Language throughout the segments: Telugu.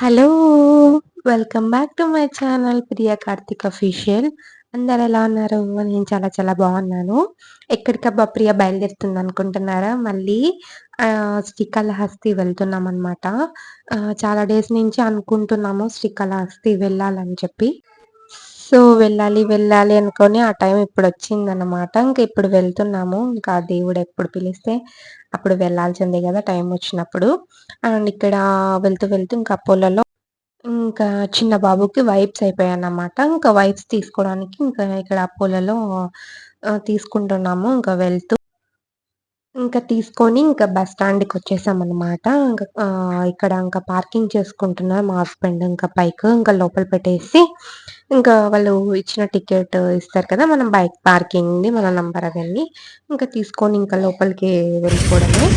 Hello welcome back to my channel Priya Karthik official. అందరు ఎలా ఉన్నారు? నేను చాలా చాలా బాగున్నాను. ఎక్కడికబ్బా ప్రియ బయలుదేరుతుంది అనుకుంటున్నారా మళ్ళీ శ్రీకాళహస్తి వెళ్తున్నాం అనమాట చాలా డేస్ నుంచి అనుకుంటున్నాము శ్రీకాళహస్తి వెళ్ళాలని చెప్పి. సో వెళ్ళాలి వెళ్ళాలి అనుకొని ఆ టైం ఇప్పుడు వచ్చిందనమాట ఇంక ఇప్పుడు వెళ్తున్నాము. ఇంకా దేవుడు ఎప్పుడు పిలిస్తే అప్పుడు వెళ్ళాల్సిందే కదా టైం వచ్చినప్పుడు. అండ్ ఇక్కడ వెళ్తూ వెళ్తూ ఇంకా అపోలలో ఇంకా చిన్న బాబుకి వైప్స్ అయిపోయాయన్నమాట. ఇంకా వైప్స్ తీసుకోవడానికి ఇంకా ఇక్కడ అపోలలో తీసుకుంటున్నాము. ఇంకా వెళ్తూ ఇంకా తీసుకొని ఇంకా బస్ స్టాండ్కి వచ్చేసాం అనమాట ఇంకా ఇక్కడ ఇంకా పార్కింగ్ చేసుకుంటున్నారు మా హస్బెండ్. ఇంకా బైక్ ఇంకా లోపల పెట్టేసి ఇంకా వాళ్ళు ఇచ్చిన టికెట్ ఇస్తారు కదా మనం బైక్ పార్కింగ్ది మన నంబర్ అవన్నీ ఇంకా తీసుకొని ఇంకా లోపలికి వెళ్ళిపోవడమే.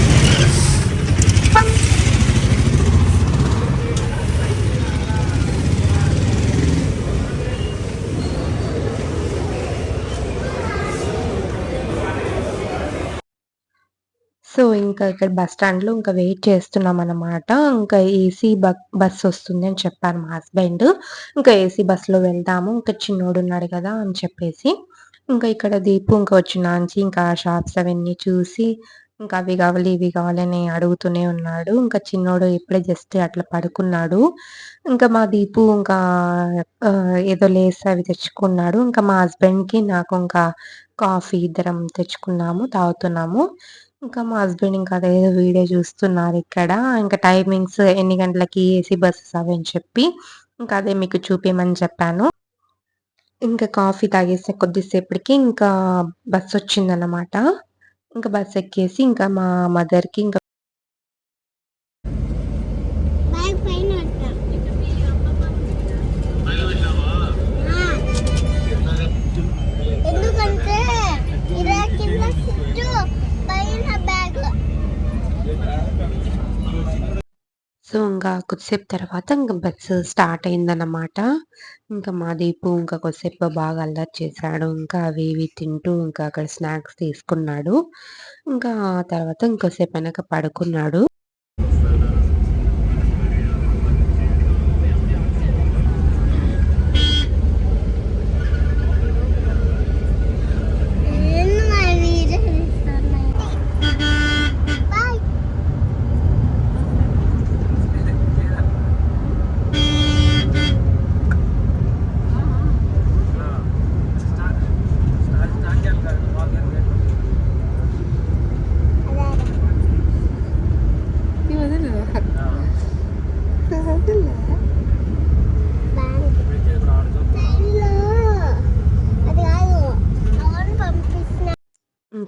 సో ఇంకా ఇక్కడ బస్ స్టాండ్‌లో ఇంకా వెయిట్ చేస్తున్నాం అనమాట. ఇంకా ఏసీ బ బస్ వస్తుంది అని చెప్పారు మా హస్బెండ్. ఇంకా ఏసీ బస్సులో వెళ్దాము. ఇంకా చిన్నోడు ఉన్నాడు కదా అని చెప్పేసి. ఇంకా ఇక్కడ దీపు ఇంకా వచ్చినాంచి ఇంకా షాప్స్ అవన్నీ చూసి ఇంకా అవి కావాలి, ఇవి కావాలని అడుగుతూనే ఉన్నాడు. ఇంకా చిన్నోడు ఇప్పుడే జస్ట్ అట్లా పడుకున్నాడు. ఇంకా మా దీపు ఇంకా ఏదో లేస్ అవి తెచ్చుకున్నాడు. ఇంకా మా హస్బెండ్‌కి నాకు ఇంకా కాఫీ ఇద్దరం తెచ్చుకున్నాము. తాగుతున్నాము. ఇంకా మా హస్బెండ్ ఇంకా అదేదో వీడియో చూస్తున్నారు ఇక్కడ. ఇంకా టైమింగ్స్ ఎన్ని గంటలకి ఏసీ బస్సెస్ అవి అని చెప్పి ఇంకా అదే మీకు చూపించమని చెప్పాను. ఇంకా కాఫీ తాగేసే కొద్దిసేపటికి ఇంకా బస్సు వచ్చిందన్నమాట ఇంకా బస్ ఎక్కేసి ఇంకా మా మదర్‌కి ఇంకా సో, ఇంకా కొద్దిసేపు తర్వాత ఇంకా బస్సు స్టార్ట్ అయిందన్నమాట. ఇంకా మా దీపు ఇంకా కొద్దిసేపు బాగా అల్లరి చేశాడు. ఇంకా అవి ఇవి తింటూ ఇంకా అక్కడ స్నాక్స్ తీసుకున్నాడు. ఇంకా తర్వాత ఇంకోసేపు వెనక పడుకున్నాడు.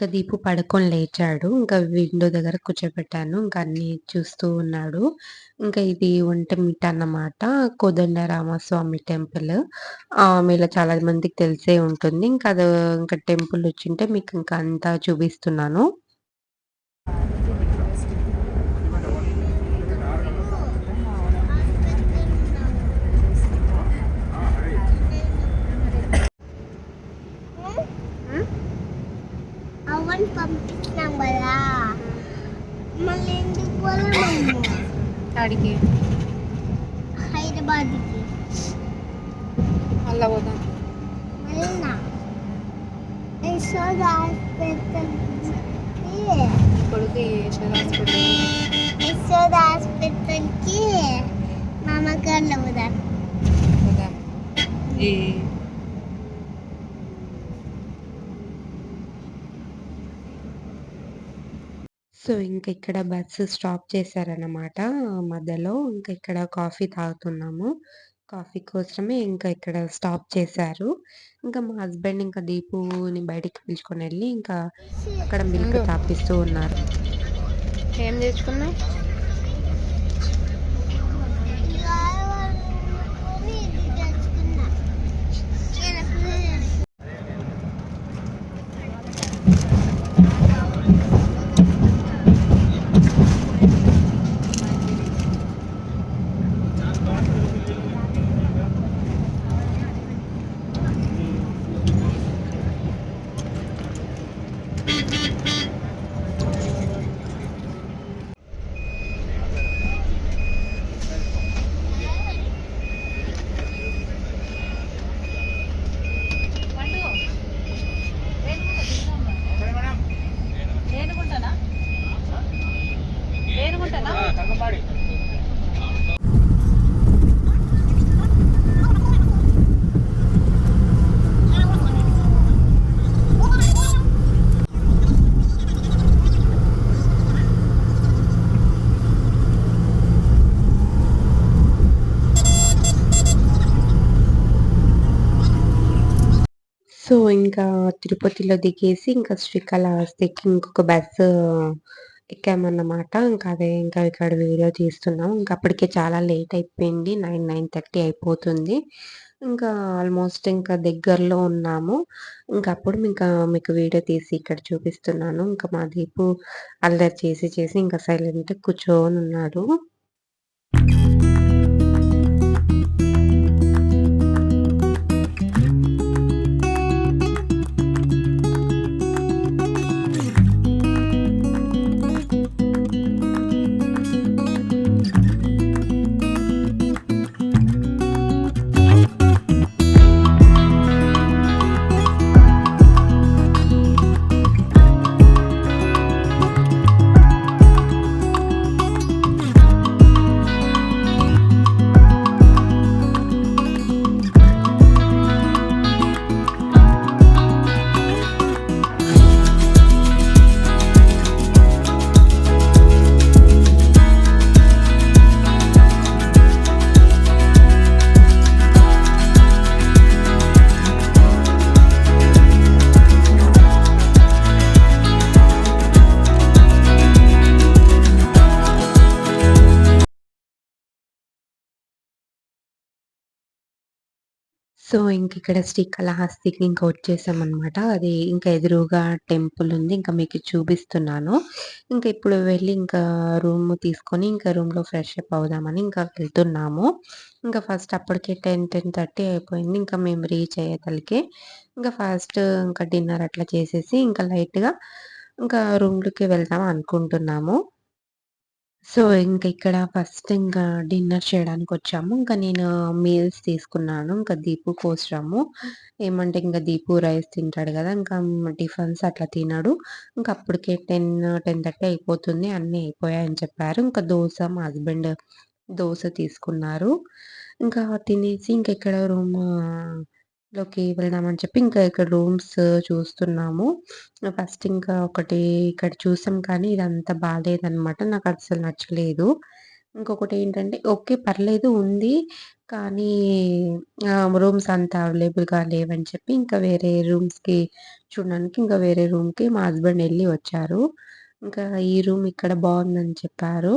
ఇంకా దీపు పడుకొని లేచాడు. ఇంకా విండో దగ్గర కూర్చోబెట్టాను. ఇంకా అన్ని చూస్తూ ఉన్నాడు. ఇంకా ఇది ఒంటమిట అన్నమాట. కోదండరామస్వామి టెంపుల్. మీలో చాలా మందికి తెలిసే ఉంటుంది. ఇంకా అది ఇంకా టెంపుల్ వచ్చింటే మీకు ఇంకా అంతా చూపిస్తున్నాను. అవ్వని పంపించినాం కదా మళ్ళీ ఎందుకు పోలేము అడిగి హైదరాబాద్కి మళ్ళా పోదాం మళ్ళీ యశోద హాస్పిటల్కి కొడుకు యశోద హాస్పిటల్ యశోద హాస్పిటల్కి మా అమ్మగారు పోదాం పోదాం ఈ సో, ఇంక ఇక్కడ బస్సు స్టాప్ చేశారనమాట మధ్యలో. ఇంక ఇక్కడ కాఫీ తాగుతున్నాము. కాఫీ కోసమే ఇంకా ఇక్కడ స్టాప్ చేశారు. ఇంకా మా హస్బెండ్ ఇంకా దీపుని బయటికి పిలుచుకొనెళ్ళి ఇంకా అక్కడ మిల్క్ తాపిస్తూ ఉన్నారు. ఏం తెచ్చుకున్నావు? సో, ఇంకా తిరుపతిలో దిగేసి ఇంకా శ్రీకాళహస్తికి ఇంకొక బస్సు ఎక్కామన్నమాట. ఇంకా అదే ఇంకా ఇక్కడ వీడియో తీస్తున్నాం. ఇంకా అప్పటికే చాలా లేట్ అయిపోయింది. 9, 9:30 అయిపోతుంది. ఇంకా ఆల్మోస్ట్ ఇంకా దగ్గరలో ఉన్నాము. ఇంకా అప్పుడు ఇంకా మీకు వీడియో తీసి ఇక్కడ చూపిస్తున్నాను. ఇంకా మా దీపు అల్లరి చేసి చేసి ఇంకా సైలెంట్ కూర్చొని ఉన్నాడు సో, ఇంక ఇంకిక్కడ శ్రీకాళహస్తికి ఇంకా వచ్చేసామనమాట. అది ఇంకా ఎదురుగా టెంపుల్ ఉంది. ఇంకా మీకు చూపిస్తున్నాను. ఇంకా ఇప్పుడు వెళ్ళి ఇంకా రూమ్ తీసుకొని ఇంకా రూమ్‌లో ఫ్రెష్ అప్ అవుదామని ఇంకా వెళ్తున్నాము. ఇంకా ఫస్ట్ అప్పటికే 10, 10:30 అయిపోయింది. ఇంకా మేము రీచ్ అయ్యేతలకి ఇంకా ఫస్ట్ ఇంకా డిన్నర్ అట్లా చేసేసి ఇంకా లైట్‌గా ఇంకా రూమ్‌లోకి వెళ్దాం అనుకుంటున్నాము. సో, ఇంక ఇక్కడ ఫస్ట్ ఇంకా డిన్నర్ చేయడానికి వచ్చాము ఇంకా నేను మీల్స్ తీసుకున్నాను. ఇంకా దీపు కోసరము. ఏమంటే ఇంక దీపు రైస్ తింటాడు కదా ఇంకా టిఫిన్స్ అట్లా తినడు. ఇంక అప్పటికే 10, 10:30 అయిపోతుంది. అన్నీ అయిపోయాయని చెప్పారు. ఇంకా దోస మా హస్బెండ్ దోస తీసుకున్నారు. ఇంకా తినేసి ఇంక ఇక్కడ రూమ్ లోకి వెళ్దామని చెప్పి ఇంకా ఇక్కడ రూమ్స్ చూస్తున్నాము. ఫస్ట్ ఇంకా ఒకటి ఇక్కడ చూసాం కానీ ఇదంతా బాగాలేదనమాట నాకు అసలు నచ్చలేదు. ఇంకొకటి ఏంటంటే ఓకే. పర్లేదు ఉంది. కానీ రూమ్స్ అంత అవైలబుల్‌గా లేవని చెప్పి ఇంకా వేరే రూమ్స్‌కి చూడడానికి ఇంకా వేరే రూమ్‌కి మా హస్బెండ్ వెళ్ళి వచ్చారు. ఇంకా ఈ రూమ్ ఇక్కడ బాగుందని చెప్పారు.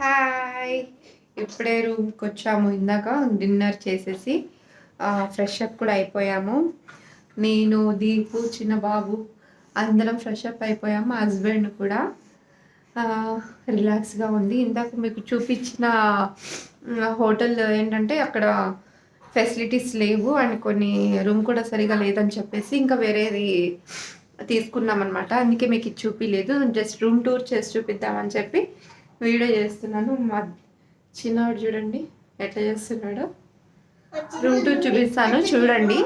హాయ్! ఇప్పుడే రూమ్కి వచ్చాము ఇందాక డిన్నర్ చేసేసి ఫ్రెష్ అప్ కూడా అయిపోయాము. నేను, దీపు, చిన్న బాబు అందరం ఫ్రెష్ అప్ అయిపోయాము. మా హస్బెండ్ కూడా రిలాక్స్‌గా ఉంది. ఇందాక మీకు చూపించిన హోటల్ ఏంటంటే అక్కడ ఫెసిలిటీస్ లేవు అండ్ కొన్ని రూమ్ కూడా సరిగ్గా లేదని చెప్పేసి ఇంకా వేరేది తీసుకున్నామన్నమాట అందుకే మీకు ఇది చూపించలేదు జస్ట్ రూమ్ టూర్ చేసి చూపిద్దామని చెప్పి వీడియో చేస్తున్నాను. చిన్నవాడు చూడండి. ఎట్లా చేస్తున్నాడు? రూమ్ టూర్ చూపిస్తాను. చూడండి.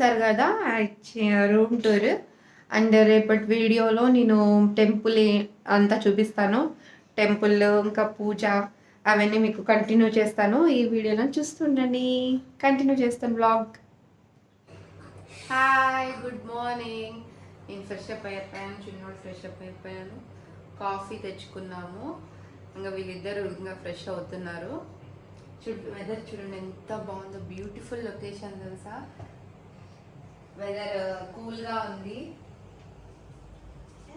చూసారు కదా రూమ్ టూర్. అండ్ రేపటి వీడియోలో నేను టెంపుల్ అంతా చూపిస్తాను. టెంపుల్ ఇంకా పూజ అవన్నీ మీకు కంటిన్యూ చేస్తాను. ఈ వీడియోలో చూస్తుండండి. కంటిన్యూ చేస్తాను బ్లాగ్ హాయ్ గుడ్ మార్నింగ్ నేను ఫ్రెష్ అప్ అయిపోయాను చిన్నోడు ఫ్రెష్ అప్ అయిపోయాను. కాఫీ తెచ్చుకున్నాము. ఇంకా వీళ్ళిద్దరు ఇంకా ఫ్రెష్ అవుతున్నారు. చూడు వెదర్ చూడండి ఎంత బాగుందో బ్యూటిఫుల్ లొకేషన్ తెలుసా? వెదర్ కూల్గా ఉంది.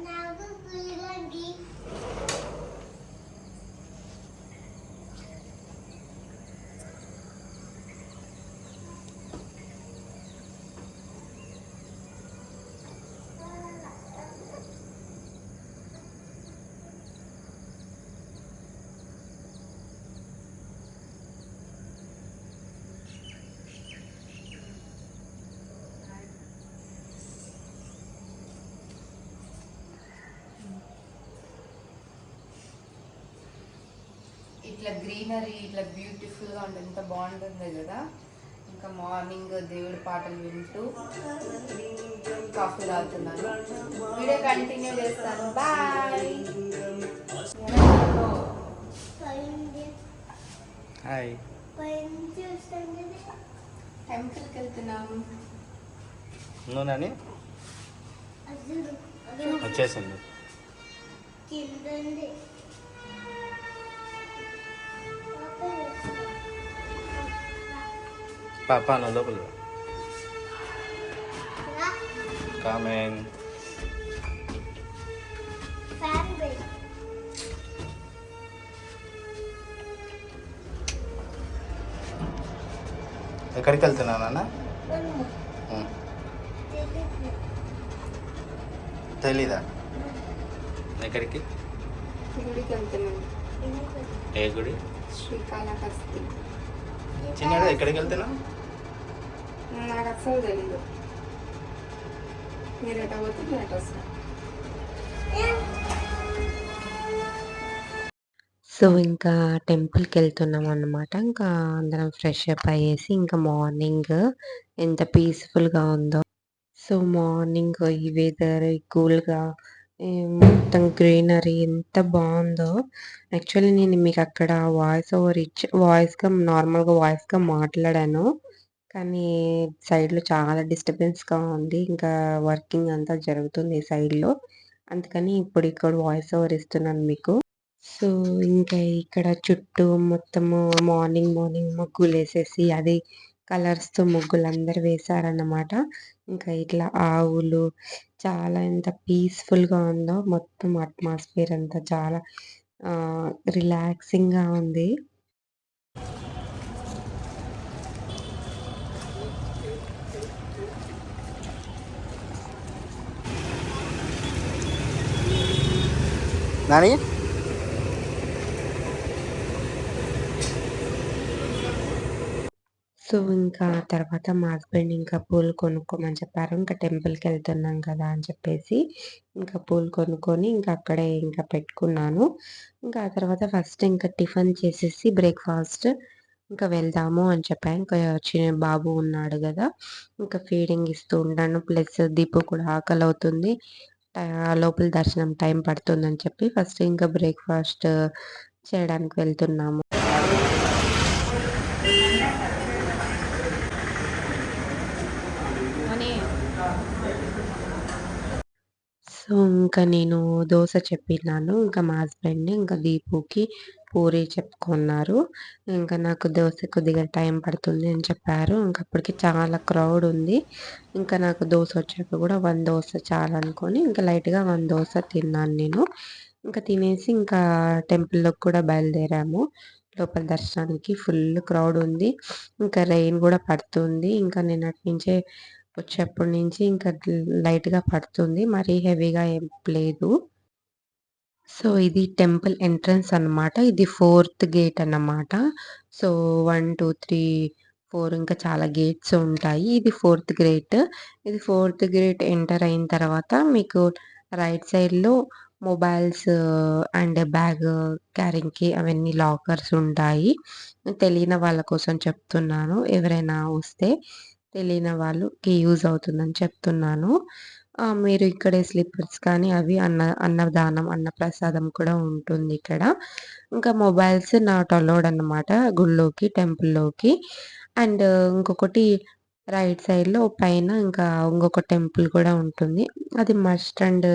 నాకు కుళ్ళండి ఇట్లా గ్రీనరీ ఇట్లా బ్యూటిఫుల్గా ఉంటుంది ఎంత బాగుంటుంది కదా. ఇంకా మార్నింగ్ దేవుడి పాటలు వింటూ కాఫీ తాగుతున్నాను. వీడియో కంటిన్యూ చేస్తాను. బాయ్. హాయ్. టెంపుల్కి వెళ్తున్నాము నాని? వచ్చేసింది కింద ఉంది పాప నువ్వు లోపల బెల్ ఎక్కడికి వెళ్తున్నావు నాన్న? ఉం. తెలీదా. ఎక్కడికి? గుడికి వెళ్తున్నాను. ఏ గుడి? శ్రీకాళహస్తి. చిన్నడు ఎక్కడికి వెళ్తున్నావు? నాకు అస్సలు తెలీదు మీరు ఎట పోతే నేను ఎట వస్తాను. సో ఇంకా టెంపుల్కి వెళ్తున్నాం అన్నమాట. ఇంకా అందరం ఫ్రెష్ అప్ అయ్యేసి ఇంకా మార్నింగ్ ఎంత పీస్ఫుల్గా ఉందో. సో మార్నింగ్ ఈ వెదర్ కూల్గా మొత్తం గ్రీనరీ ఎంత బాగుందో. యాక్చువల్లీ నేను మీకు అక్కడ వాయిస్ ఓవర్ ఇచ్చి వాయిస్గా నార్మల్గా వాయిస్గా మాట్లాడాను. కానీ సైడ్లో చాలా డిస్టర్బెన్స్గా ఉంది. ఇంకా వర్కింగ్ అంతా జరుగుతుంది ఈ సైడ్లో. అందుకని ఇప్పుడు ఇక్కడ వాయిస్ ఓవర్ ఇస్తున్నాను మీకు. సో ఇంకా ఇక్కడ చుట్టూ మొత్తము మార్నింగ్ మార్నింగ్ ముగ్గులు వేసేసి అది కలర్స్తో ముగ్గులు అందరు వేశారన్నమాట. ఇంకా ఇట్లా ఆవులు చాలా ఎంత పీస్ఫుల్గా ఉందో మొత్తం అట్మాస్ఫియర్ అంతా చాలా రిలాక్సింగ్గా ఉంది. కానీ సో ఇంకా తర్వాత మా హస్బెండ్ ఇంకా పూలు కొనుక్కోమని చెప్పారు. ఇంకా టెంపుల్కి వెళ్తున్నాం కదా అని చెప్పేసి ఇంకా పూలు కొనుక్కొని ఇంకా అక్కడే ఇంకా పెట్టుకున్నాను. ఇంకా ఆ తర్వాత ఫస్ట్ ఇంకా టిఫిన్ చేసేసి బ్రేక్ఫాస్ట్ ఇంకా వెళ్దాము అని చెప్పాను ఇంకా చిన్న బాబు ఉన్నాడు కదా. ఇంకా ఫీడింగ్ ఇస్తూ ఉంటాను. ప్లస్ దీపు కూడా ఆకలి అవుతుంది లోపల దర్శనం టైం పడుతుందని చెప్పి ఫస్ట్ ఇంకా బ్రేక్ఫాస్ట్ చేయడానికి వెళ్తున్నాము. సో ఇంకా నేను దోశ చెప్పినాను ఇంకా మా హస్బెండ్ ఇంకా దీపుకి పూరి చెప్పుకున్నారు. ఇంకా నాకు దోశ కొద్దిగా టైం పడుతుంది అని చెప్పారు. ఇంకా అప్పటికి చాలా క్రౌడ్ ఉంది. ఇంకా నాకు దోశ వచ్చాక కూడా వన్ దోశ చాలా అనుకొని ఇంకా లైట్గా వన్ దోశ తిన్నాను నేను. ఇంకా తినేసి ఇంకా టెంపుల్లోకి కూడా బయలుదేరాము. లోపల దర్శనానికి ఫుల్ క్రౌడ్ ఉంది. ఇంకా రెయిన్ కూడా పడుతుంది. ఇంకా నేను అటు నుంచే వచ్చేప్పటి నుంచి ఇంకా లైట్గా పడుతుంది. మరీ హెవీగా ఏం లేదు. సో ఇది టెంపుల్ ఎంట్రన్స్ అన్నమాట. ఇది ఫోర్త్ గేట్ అన్నమాట. So one two three four ఇంకా చాలా గేట్స్ ఉంటాయి. ఇది ఫోర్త్ గ్రేట్ ఇది ఫోర్త్ గ్రేట్ ఎంటర్ అయిన తర్వాత మీకు రైట్ సైడ్లో మొబైల్స్ అండ్ బ్యాగ్ క్యారింగ్కి అవన్నీ లాకర్స్ ఉంటాయి. తెలియని వాళ్ళ కోసం చెప్తున్నాను. ఎవరైనా వస్తే తెలియని వాళ్ళకి యూజ్ అవుతుందని చెప్తున్నాను మీరు ఇక్కడే స్లిప్పర్స్ కానీ అవి అన్న అన్నదానం అన్నప్రసాదం కూడా ఉంటుంది ఇక్కడ ఇంకా మొబైల్స్ నాట్ అలౌడ్ అన్నమాట గుళ్ళోకి టెంపుల్లోకి అండ్ ఇంకొకటి రైట్ సైడ్‌లో పైన ఇంకా ఇంకొక టెంపుల్ కూడా ఉంటుంది. అది మస్ట్ అండ్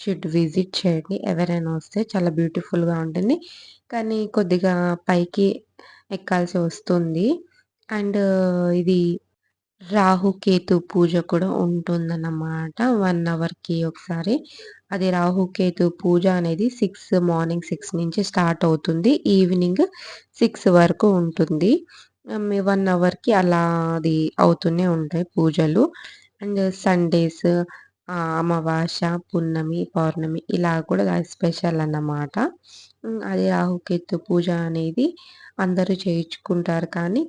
షుడ్ విజిట్ చేయండి. ఎవరైనా వస్తే చాలా బ్యూటిఫుల్‌గా ఉంటుంది. కానీ కొద్దిగా పైకి ఎక్కాల్సి వస్తుంది. అండ్ ఇది రాహుకేతు పూజ కూడా ఉంటుందన్నమాట. వన్ అవర్‌కి ఒకసారి. అది రాహుకేతు పూజ అనేది సిక్స్ మార్నింగ్ సిక్స్ నుంచి స్టార్ట్ అవుతుంది. ఈవినింగ్ సిక్స్ వరకు ఉంటుంది. వన్ అవర్‌కి అలా అది అవుతూనే ఉంటాయి పూజలు. అండ్ సండేస్ ఆహ్, అమావాస్య, పున్నమి, పౌర్ణమి ఇలా కూడా స్పెషల్ అన్నమాట. అది రాహుకేతు పూజ అనేది అందరూ చేయించుకుంటారు కానీ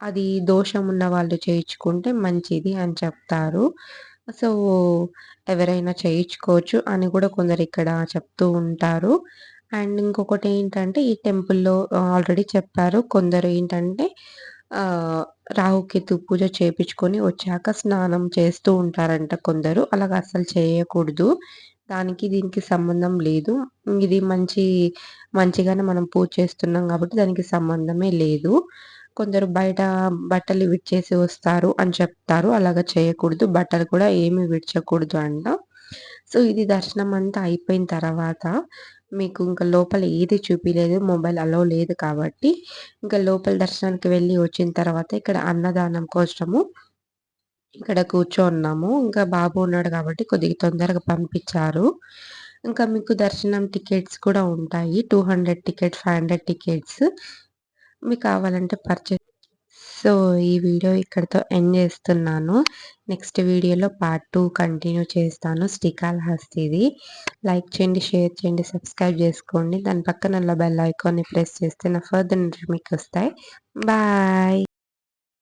అది దోషం ఉన్న వాళ్ళు చేయించుకుంటే మంచిది అని చెప్తారు. సో, ఎవరైనా చేయించుకోవచ్చు అని కూడా కొందరు ఇక్కడ చెప్తూ ఉంటారు. అండ్ ఇంకొకటి ఏంటంటే ఈ టెంపుల్‌లో ఆల్రెడీ చెప్పారు. కొందరు ఏంటంటే ఆహ్, రాహుకేతు పూజ చేపించుకొని వచ్చాక స్నానం చేస్తూ ఉంటారంట కొందరు. అలాగ అస్సలు చేయకూడదు. దానికి దీనికి సంబంధం లేదు. ఇది మంచి మంచిగానే మనం పూజ చేస్తున్నాం కాబట్టి దానికి సంబంధమే లేదు. కొందరు బయట బట్టలు విడిచేసి వస్తారు అని చెప్తారు. అలాగ చేయకూడదు. బట్టలు కూడా ఏమి విడిచకూడదు అంట. సో, ఇది దర్శనం అంతా అయిపోయిన తర్వాత మీకు ఇంకా లోపల ఏది చూపించలేదు మొబైల్ అలో లేదు కాబట్టి ఇంకా లోపల దర్శనానికి వెళ్ళి వచ్చిన తర్వాత ఇక్కడ అన్నదానం కోసము ఇక్కడ కూర్చోన్నాము. ఇంకా బాబు ఉన్నాడు కాబట్టి కొద్దిగా తొందరగా పంపించారు. ఇంకా మీకు దర్శనం టికెట్స్ కూడా ఉంటాయి. 200 టికెట్, 500 టికెట్స్. మీకు కావాలంటే పర్చేస్ సో, ఈ వీడియో ఇక్కడితో ఎండ్ చేస్తున్నాను. నెక్స్ట్ వీడియోలో పార్ట్ టూ కంటిన్యూ చేస్తాను. శ్రీకాళహస్తిది. లైక్ చేయండి, షేర్ చేయండి, సబ్స్క్రైబ్ చేసుకోండి. దాని పక్కన బెల్ ఐకాన్‌ని ప్రెస్ చేస్తే నా ఫర్దర్ మీకు వస్తాయి బాయ్.